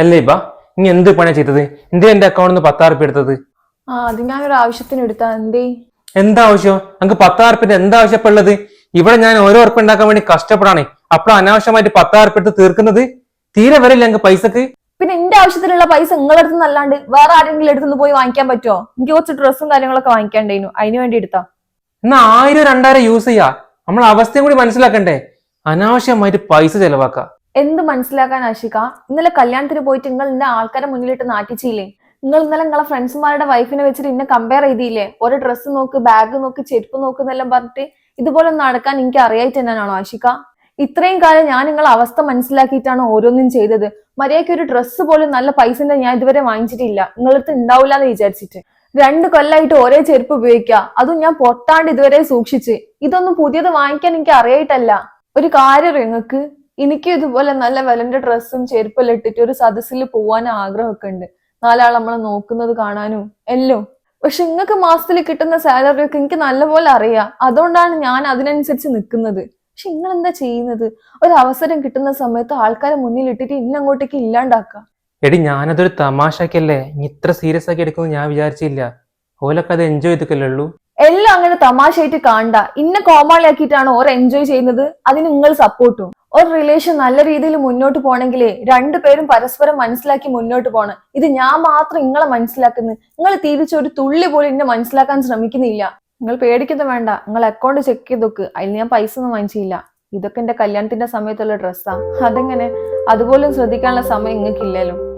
അല്ലേ ബാ? ഇനി എന്ത് പണിയാ ചെയ്തത്? എന്തിനാ എന്റെ അക്കൗണ്ടിൽ നിന്ന് പത്താറ് ഉറുപ്പ്യ എടുത്തത്? ആ അത് ഒരു ആവശ്യത്തിന് എടുത്താ. എന്തേ? എന്താ ആവശ്യം? നമുക്ക് പത്താറ് ഉറുപ്പ്യന്റെ എന്താ ആവശ്യമുള്ളത് ഇവിടെ ഞാൻ ഓരോ ഉറപ്പ് ഉണ്ടാക്കാൻ വേണ്ടി കഷ്ടപ്പെടാണ്. അപ്പോൾ അനാവശ്യമായിട്ട് പത്താറ് ഉറുപ്പ്യ എടുത്ത് തീർക്കുന്നത്? തീരെ വരില്ല അങ്ങ് പൈസക്ക്? പിന്നെ എന്റെ ആവശ്യത്തിനുള്ള പൈസ നിങ്ങളുടെ അടുത്ത് അല്ലാണ്ട് വേറെ ആരെങ്കിലും അടുത്തുനിന്ന് പോയി വാങ്ങിക്കാൻ പറ്റുമോ എനിക്ക് കുറച്ച് ഡ്രസ്സും കാര്യങ്ങളൊക്കെ വാങ്ങിക്കാണ്ടേനു. അതിന് വേണ്ടി എടുത്താ. എന്നാ ആയിരം രണ്ടായിരം യൂസ് ചെയ്യാ. നമ്മൾ അവസ്ഥയും കൂടി മനസ്സിലാക്കണ്ടേ? അനാവശ്യമായിട്ട് പൈസ ചെലവാക്ക. എന്ത് മനസ്സിലാക്കാൻ ആശിക ഇന്നലെ കല്യാണത്തിന് പോയിട്ട് നിങ്ങൾ ഇന്ന ആൾക്കാരെ മുന്നിലിട്ട് നാട്ടിച്ചില്ലേ? നിങ്ങൾ ഇന്നലെ നിങ്ങളെ ഫ്രണ്ട്സുമാരുടെ വൈഫിനെ വെച്ചിട്ട് ഇന്നെ കമ്പയർ ചെയ്തില്ലേ? ഒരു ഡ്രസ്സ് നോക്ക് ബാഗ് നോക്ക് ചെരുപ്പ് നോക്ക് എന്നെല്ലാം പറഞ്ഞിട്ട് ഇതുപോലെ നടക്കാൻ എനിക്ക് അറിയായിട്ട് തന്നെയാണോ ആശിക ഇത്രയും കാലം ഞാൻ നിങ്ങളെ അവസ്ഥ മനസ്സിലാക്കിയിട്ടാണ് ഓരോന്നും ചെയ്തത്. മര്യാദയ്ക്ക് ഒരു ഡ്രസ്സ് പോലും നല്ല പൈസന്റെ ഞാൻ ഇതുവരെ വാങ്ങിച്ചിട്ടില്ല. നിങ്ങളടുത്ത് ഉണ്ടാവില്ല എന്ന് വിചാരിച്ചിട്ട്. രണ്ട് കൊല്ലായിട്ട് ഒരേ ചെരുപ്പ് ഉപയോഗിക്കുക അതും ഞാൻ പൊട്ടാണ്ട് ഇതുവരെ സൂക്ഷിച്ച്. ഇതൊന്നും പുതിയത് വാങ്ങിക്കാൻ എനിക്ക് അറിയായിട്ടല്ല. ഒരു കാര്യം നിങ്ങൾക്ക്? എനിക്കും ഇതുപോലെ നല്ല വിലന്റെ ഡ്രസ്സും ചെരുപ്പെല്ലാം ഇട്ടിട്ട് ഒരു സദസ്സിൽ പോവാൻ ആഗ്രഹമൊക്കെ ഉണ്ട് നാലാൾ നമ്മളെ നോക്കുന്നത് കാണാനും എല്ലാം. പക്ഷെ നിങ്ങൾക്ക് മാസത്തിൽ കിട്ടുന്ന സാലറി ഒക്കെ എനിക്ക് നല്ലപോലെ അറിയാം. അതുകൊണ്ടാണ് ഞാൻ അതിനനുസരിച്ച് നിൽക്കുന്നത്. പക്ഷെ നിങ്ങൾ എന്താ ചെയ്യുന്നത്? ഒരു അവസരം കിട്ടുന്ന സമയത്ത് ആൾക്കാരെ മുന്നിൽ ഇട്ടിട്ട് ഇന്ന അങ്ങോട്ടേക്ക് ഇല്ലാണ്ടാക്കുക എടി ഞാനതൊരു തമാശക്കല്ലേ ഇത്ര സീരിയസ് ആക്കി എടുക്കുമെന്ന് ഞാൻ വിചാരിച്ചില്ല. ഓലൊക്കെ അത് എൻജോയ് ചെയ്തിക്കല്ലേ ഉള്ളൂ? എല്ലാം അങ്ങനെ തമാശയായിട്ട് കാണണ്ട ഇന്ന കോമാളിയാക്കിയിട്ടാണ് ഓർ എൻജോയ് ചെയ്യുന്നത്? അതിന് നിങ്ങൾ സപ്പോർട്ടും ഒരു റിലേഷൻ നല്ല രീതിയിൽ മുന്നോട്ട് പോണെങ്കിലേ രണ്ടുപേരും പരസ്പരം മനസ്സിലാക്കി മുന്നോട്ട് പോകണം ഇത് ഞാൻ മാത്രം നിങ്ങളെ മനസ്സിലാക്കുന്നു. നിങ്ങൾ തിരിച്ച് ഒരു തുള്ളി പോലും എന്നെ മനസ്സിലാക്കാൻ ശ്രമിക്കുന്നില്ല. നിങ്ങൾ പേടിക്കുന്നത് വേണ്ട. നിങ്ങൾ അക്കൗണ്ട് ചെക്ക് ചെയ്ത് നോക്ക് അതിൽ ഞാൻ പൈസ ഒന്നും വാങ്ങിച്ചില്ല. ഇതൊക്കെ എന്റെ കല്യാണത്തിന്റെ സമയത്തുള്ള ഡ്രസ്സാ അതെങ്ങനെ? അതുപോലും ശ്രദ്ധിക്കാനുള്ള സമയം നിങ്ങൾക്കില്ലല്ലോ